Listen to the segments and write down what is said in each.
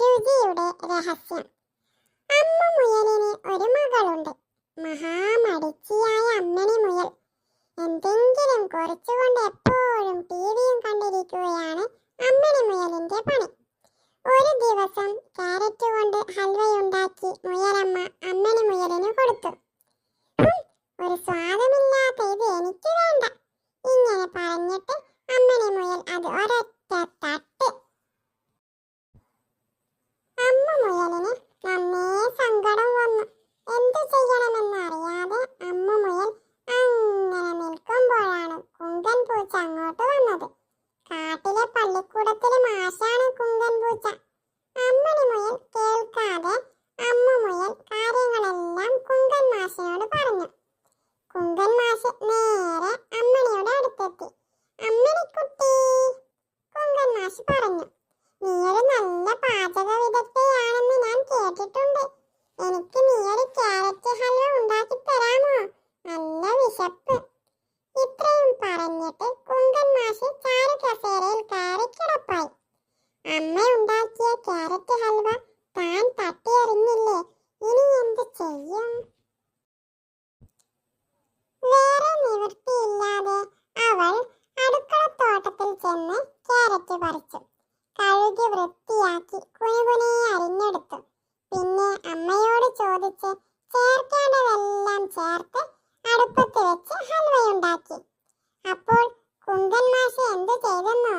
രഹസ്യം. അമ്മ മുയലിന് ഒരു മകളുണ്ട്. മഹാമടിച്ചിയായ അമ്മനി മുയൽ. എന്തെങ്കിലും കുറച്ചുകൊണ്ട് എപ്പോഴും ടിവിയും കണ്ടിരിക്കുകയാണ് അമ്മനി മുയലിന്റെ പണി. ഒരു ദിവസം ക്യാരറ്റ് കൊണ്ട് ഹൽവയുണ്ടാക്കി മുയലമ്മ അമ്മനി മുയലിന് കൊടുത്തു. "ഹും, ഒരു സ്വാദമില്ലാത്ത ഇത് എനിക്ക് വേണ്ട ഇങ്ങനെ പറഞ്ഞിട്ട് അമ്മണി മുയൽ അത് ഒരൊറ്റ തട്ട് അമ്മ മുയലിന് നന്നേ സങ്കടം വന്നു എന്തു ചെയ്യണമെന്ന് അറിയാതെ അമ്മ മുയൽ അങ്ങനെ നിൽക്കുമ്പോഴാണ് കുങ്കൻ പൂച്ച അങ്ങോട്ട് വന്നത് കാട്ടിലെ പള്ളിക്കൂടത്തിലെ മാഷാണ് കുങ്കൻ പൂച്ച അമ്മണി മുയൽ കേൾക്കാതെ അമ്മ മുയൽ കാര്യങ്ങളെല്ലാം മാഷിനോട് പറഞ്ഞു. കുങ്കൻ മാഷ് നേരെ അമ്മണിയുടെ അടുത്തെത്തി. അമ്മണിക്കുട്ടി കുങ്കൻ മാഷ് പറഞ്ഞു. നീ ഒരു നല്ല പാചക വിദഗ്ധയാണെന്ന് ഞാൻ കേട്ടിട്ടുണ്ട്. എനിക്ക് പറിച്ചു കഴുകി വൃത്തിയാക്കി കുനുകുനെ അരിഞ്ഞെടുത്തു. പിന്നെ അമ്മയോട് ചോദിച്ച് ചേർക്കേണ്ടതെല്ലാം ചേർത്ത് അടുപ്പത്ത് വെച്ച് ഹൽവയുണ്ടാക്കി. അപ്പോൾ കുങ്കൻ മാഷ എന്ത് ചെയ്തെന്നോ?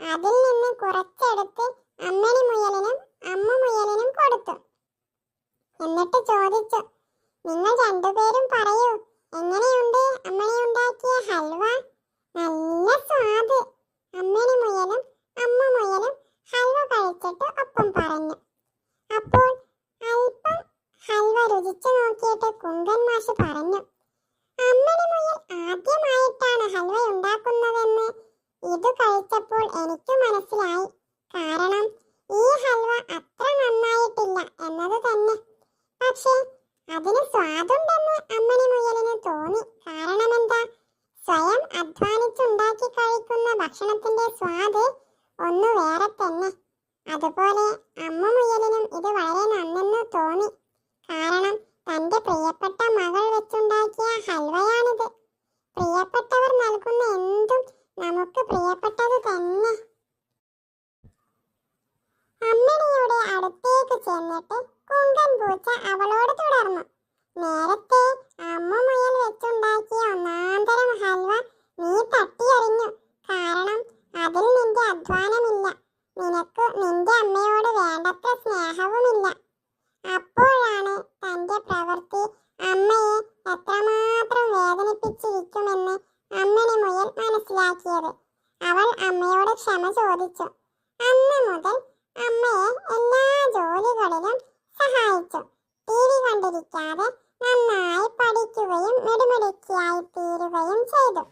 അതിൽ നിന്ന് കുറച്ചെടുത്ത് അമ്മണി മുയലിനും അമ്മ മുയലിനും കൊടുത്തു. എന്നിട്ട് ചോദിച്ചു നിങ്ങൾ രണ്ടുപേരും പറയൂ എങ്ങനെയുണ്ട് അമ്മണി ഉണ്ടാക്കിയ ഹൽവ നല്ല സ്വാദ് അമ്മണി മുയലും അമ്മ മുയലും ഹൽവ കഴിച്ചിട്ട് ഒപ്പം പറഞ്ഞു അപ്പോൾ അല്പം ഹൽവ രുചിച്ചു നോക്കിയിട്ട് കുങ്കൻ മാഷ് പറഞ്ഞു അമ്മണി മുയൽ ആദ്യമായിട്ടാണ് ഹൽവ ഉണ്ടാക്കുന്നതെന്ന് ഇത് കഴിച്ചപ്പോൾ എനിക്ക് മനസ്സിലായി. കാരണം ഈ ഹൽവ അത്ര നന്നായിട്ടില്ല എന്നത് തന്നെ. പക്ഷേ അതിന് സ്വാദുണ്ടെന്ന് അമ്മണി മുയലിന് തോന്നി. കാരണം എന്താ സ്വയം അധ്വാനിച്ചുണ്ടാക്കി കഴിക്കുന്ന ഭക്ഷണത്തിന്റെ സ്വാദ് ഒന്ന് വേറെ തന്നെ. അതുപോലെ അമ്മ ചെന്നിട്ട് കുങ്കൻ പൂച്ച അവളോട് തുടർന്നു. നേരത്തെ അമ്മ മുയൽ വെച്ചുണ്ടാക്കിയ ഒന്നാന്തരം ഹൽവ നീ തട്ടിയെറിഞ്ഞു. കാരണം അതിൽ നിന്റെ അധ്വാനമില്ല. നിനക്ക് നിന്റെ അമ്മയോട് വേണ്ടത്ര സ്നേഹവുമില്ല. അപ്പോഴാണ് തന്റെ പ്രവൃത്തി അമ്മയെ എത്രമാത്രം വേദനിപ്പിച്ചിരിക്കുമെന്ന് അമ്മണി മുയൽ മനസ്സിലാക്കിയത്. അവൾ അമ്മയോട് ക്ഷമ ചോദിച്ചു. അന്ന് മുതൽ അമ്മയെ എല്ലാ ജോലികളിലും സഹായിച്ചു. ടി വി കണ്ടിരിക്കാതെ നന്നായി പഠിക്കുകയും മിടുമിടുക്കിയായി തീരുകയും ചെയ്തു.